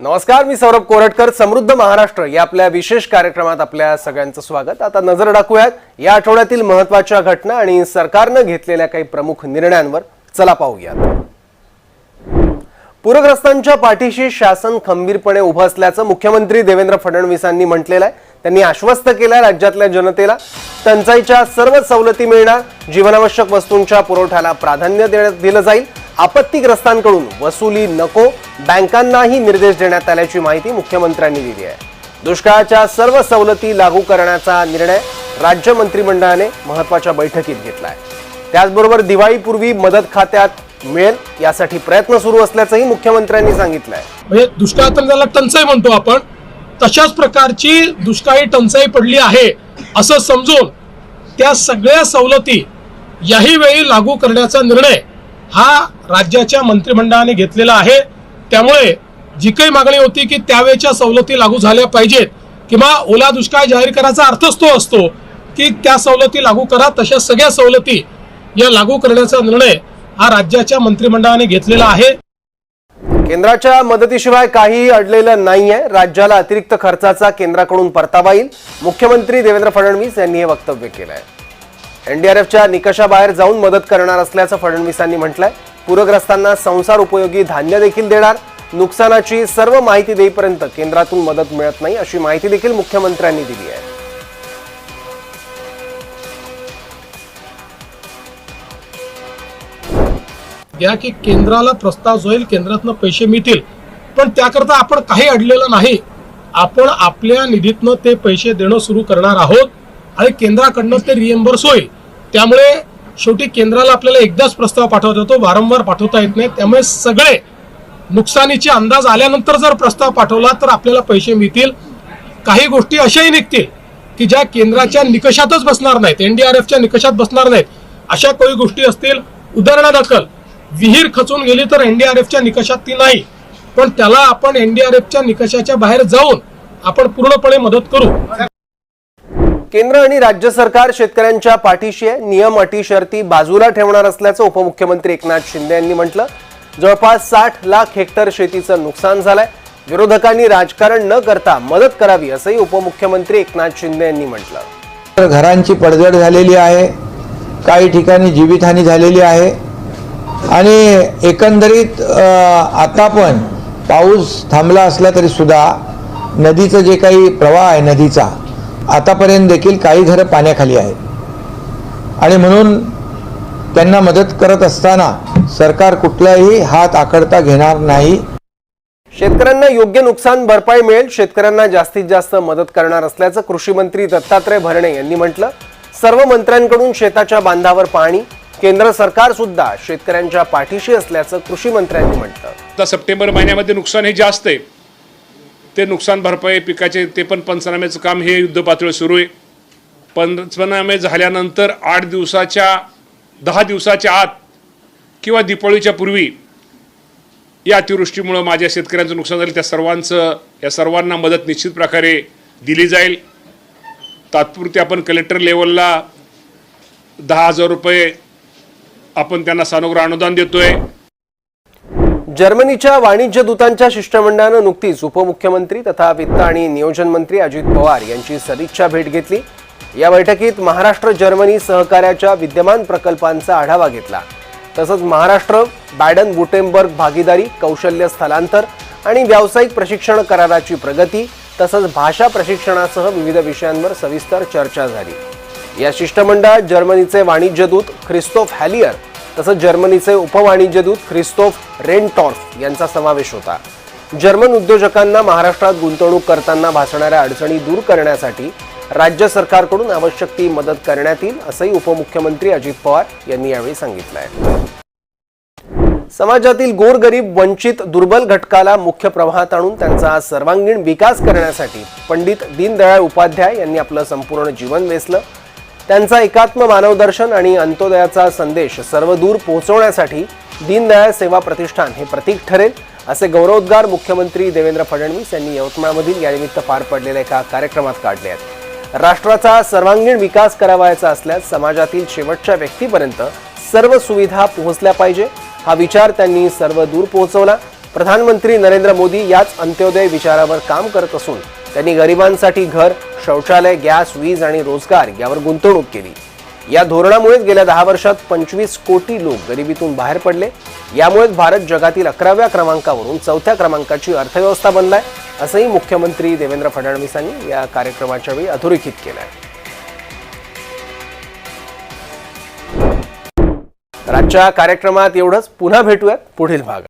नमस्कार मी सौरभ कोरटकर समृद्ध महाराष्ट्र. या आपल्या विशेष कार्यक्रमात आपल्या सगळ्यांचं स्वागत. आता नजर टाकूयात या आठवड्यातील महत्त्वाच्या घटना आणि सरकारनं घेतलेल्या काही प्रमुख निर्णयांवर चला पाहूयात. पूरग्रस्तांच्या पाठीशी शासन खंबीरपणे उभं असल्याचं मुख्यमंत्री देवेंद्र फडणवीसांनी म्हटलेलं आहे. त्यांनी आश्वस्त केलं राज्यातल्या जनतेला टंचाईच्या सर्व सवलती मिळणार जीवनावश्यक वस्तूंच्या पुरवठ्याला प्राधान्य देण्यात दिलं जाईल आपत्तीग्रस्तांकडून वसुली नको बँकांनाही निर्देश देण्यात आल्याची माहिती मुख्यमंत्र्यांनी दिली आहे. दुष्काळाच्या सर्व सवलती लागू करण्याचा निर्णय राज्य मंत्रिमंडळाने महत्त्वाच्या बैठकीत घेतला आहे त्याचबरोबर दिवाळीपूर्वी मदत खात्यात मिळेल यासाठी प्रयत्न सुरू असल्याचंही मुख्यमंत्र्यांनी सांगितलं आहे म्हणजे दुष्काळ तर त्याला टंचाई म्हणतो आपण तशाच प्रकारची दुष्काळी टंचाई पडली आहे असं समजून त्या सगळ्या सवलती याही वेळी लागू करण्याचा निर्णय हा राज्याच्या मंत्रिमंडळाने घेतलेला आहे. त्यामुळे जी काही मागणी होती की त्यावेळेच्या सवलती लागू झाल्या पाहिजेत किंवा ओला दुष्काळ जाहीर करायचा अर्थच तो असतो की त्या सवलती लागू करा तशा सगळ्या सवलती या लागू करण्याचा निर्णय हा राज्याच्या मंत्रिमंडळाने घेतलेला आहे. केंद्राच्या मदतीशिवाय काहीही अडलेलं नाहीये. राज्याला अतिरिक्त खर्चाचा केंद्राकडून परतावा येईल. मुख्यमंत्री देवेंद्र फडणवीस यांनी हे वक्तव्य केलं आहे एनडीआरएफच्या निकषाबाहेर जाऊन मदत करणार असल्याचं फडणवीसांनी म्हटलंय. पूरग्रस्तांना संसार उपयोगी धान्य देखील देणार नुकसानाची सर्व माहिती देईपर्यंत केंद्रातून मदत मिळत नाही अशी माहिती देखील मुख्यमंत्र्यांनी दिली आहे. घ्या की केंद्राला प्रस्ताव होईल केंद्रातनं पैसे मिळतील पण त्याकरता आपण काही अडलेलं नाही. आपण आपल्या निधीतनं ते पैसे देणं सुरू करणार आहोत आणि केंद्राकडनं ते रिएम्बर्स होईल. त्यामुळे शेवटी केंद्राला आपल्याला एकदाच प्रस्ताव पाठवता येतो वारंवार पाठवता येत नाही. त्यामुळे सगळे नुकसानीचे अंदाज आल्यानंतर जर प्रस्ताव पाठवला तर आपल्याला पैसे मिळतील. काही गोष्टी अशाही निघतील की ज्या केंद्राच्या निकषातच बसणार नाहीत एनडीआरएफच्या निकषात बसणार नाहीत. अशा काही गोष्टी असतील. उदाहरणादाखल विहीर खचून गेली तर एनडीआरएफच्या निकषात ती नाही. पण त्याला आपण एनडीआरएफच्या निकषाच्या बाहेर जाऊन आपण पूर्णपणे मदत करू. केंद्र आणि राज्य सरकार शेतकऱ्यांच्या पाठीशी आहे. नियम अटी शर्ती बाजूला ठेवणार असल्याचं उपमुख्यमंत्री एकनाथ शिंदे यांनी म्हटलं. जवळपास साठ लाख हेक्टर शेतीचं नुकसान झालंय. विरोधकांनी राजकारण न करता मदत करावी असंही उपमुख्यमंत्री एकनाथ शिंदे यांनी म्हटलं. तर घरांची पडझड झालेली आहे. काही ठिकाणी जीवितहानी झालेली आहे. आणि एकंदरीत आता पण पाऊस थांबला असला तरी सुद्धा नदीचं जे काही प्रवाह आहे नदीचा आतापर्यंत देखील काही घरं पाण्याखाली आहेत. आणि म्हणून त्यांना मदत करत असताना सरकार कुठलाही हात आकडता घेणार नाही. शेतकऱ्यांना योग्य नुकसान भरपाई मिळेल शेतकऱ्यांना जास्तीत जास्त मदत करणार असल्याचं कृषी मंत्री दत्तात्रय भरणे यांनी म्हटलं. सर्व मंत्र्यांकडून शेताच्या बांधावर पाणी केंद्र सरकार सुद्धा शेतकऱ्यांच्या पाठीशी असल्याचं कृषी मंत्र्यांनी म्हटलं. आता सप्टेंबर महिन्यामध्ये नुकसान हे जास्त आहे. ते नुकसान भरपाई पिकाचे ते पण पंचनाम्याचं काम हे युद्ध पातळीवर सुरू आहे. पंचनामे झाल्यानंतर आठ दिवसाच्या दहा दिवसाच्या आत किंवा दीपावळीच्या पूर्वी या अतिवृष्टीमुळं माझ्या शेतकऱ्यांचं नुकसान झालं. त्या सर्वांचं या सर्वांना मदत निश्चित प्रकारे दिली जाईल. तात्पुरती आपण कलेक्टर लेवलला दहा हजार रुपये आपण त्यांना सानुग्रह अनुदान देतो आहे जर्मनीच्या वाणिज्य दूतांच्या शिष्टमंडळानं नुकतीच उपमुख्यमंत्री तथा वित्त आणि नियोजन मंत्री अजित पवार यांची सदिच्छा भेट घेतली. या बैठकीत महाराष्ट्र जर्मनी सहकार्याच्या विद्यमान प्रकल्पांचा आढावा घेतला. तसंच महाराष्ट्र बॅडन बुटेमबर्ग भागीदारी कौशल्य स्थलांतर आणि व्यावसायिक प्रशिक्षण कराराची प्रगती तसंच भाषा प्रशिक्षणासह विविध विषयांवर सविस्तर चर्चा झाली. या शिष्टमंडळात जर्मनीचे वाणिज्य दूत ख्रिस्तोफ हॅलियर तसंच जर्मनीचे उपवाणिज्यदूत ख्रिस्तोफ रेनटॉर्फ यांचा समावेश होता. जर्मन उद्योजकांना महाराष्ट्रात गुंतवणूक करताना भासणाऱ्या अडचणी दूर करण्यासाठी राज्य सरकारकडून आवश्यक ती मदत करण्यात येईल असंही उपमुख्यमंत्री अजित पवार यांनी यावेळी सांगितलं आहे समाजातील गोरगरीब वंचित दुर्बल घटकाला मुख्य प्रवाहात आणून त्यांचा सर्वांगीण विकास करण्यासाठी पंडित दीनदयाळ उपाध्याय यांनी आपलं संपूर्ण जीवन वेचलं. त्यांचा एकात्म मानवदर्शन आणि अंत्योदयाचा संदेश सर्वदूर पोहोचवण्यासाठी दीनदयाळ सेवा प्रतिष्ठान हे प्रतीक ठरेल असे गौरवोद्गार मुख्यमंत्री देवेंद्र फडणवीस यांनी यवतमाळमधील यानिमित्त पार पडलेल्या एका कार्यक्रमात काढले आहेत. राष्ट्राचा सर्वांगीण विकास करावायचा असल्यास समाजातील शेवटच्या व्यक्तीपर्यंत सर्व सुविधा पोहोचल्या पाहिजे हा विचार त्यांनी सर्व दूर पोहोचवला. प्रधानमंत्री नरेंद्र मोदी याच अंत्योदय विचारावर काम करत असून त्यांनी गरिबांसाठी घर शौचालय गॅस वीज आणि रोजगार यावर गुंतवणूक केली. या धोरणामुळेच गेल्या दहा वर्षात पंचवीस कोटी लोक गरिबीतून बाहेर पडले. यामुळेच भारत जगातील अकराव्या क्रमांकावरून चौथ्या क्रमांकाची अर्थव्यवस्था बनलाय असंही मुख्यमंत्री देवेंद्र फडणवीसांनी या कार्यक्रमाच्या वेळी अधोरेखित केलंय. आजच्या कार्यक्रमात एवढंच. पुन्हा भेटूयात पुढील भागात.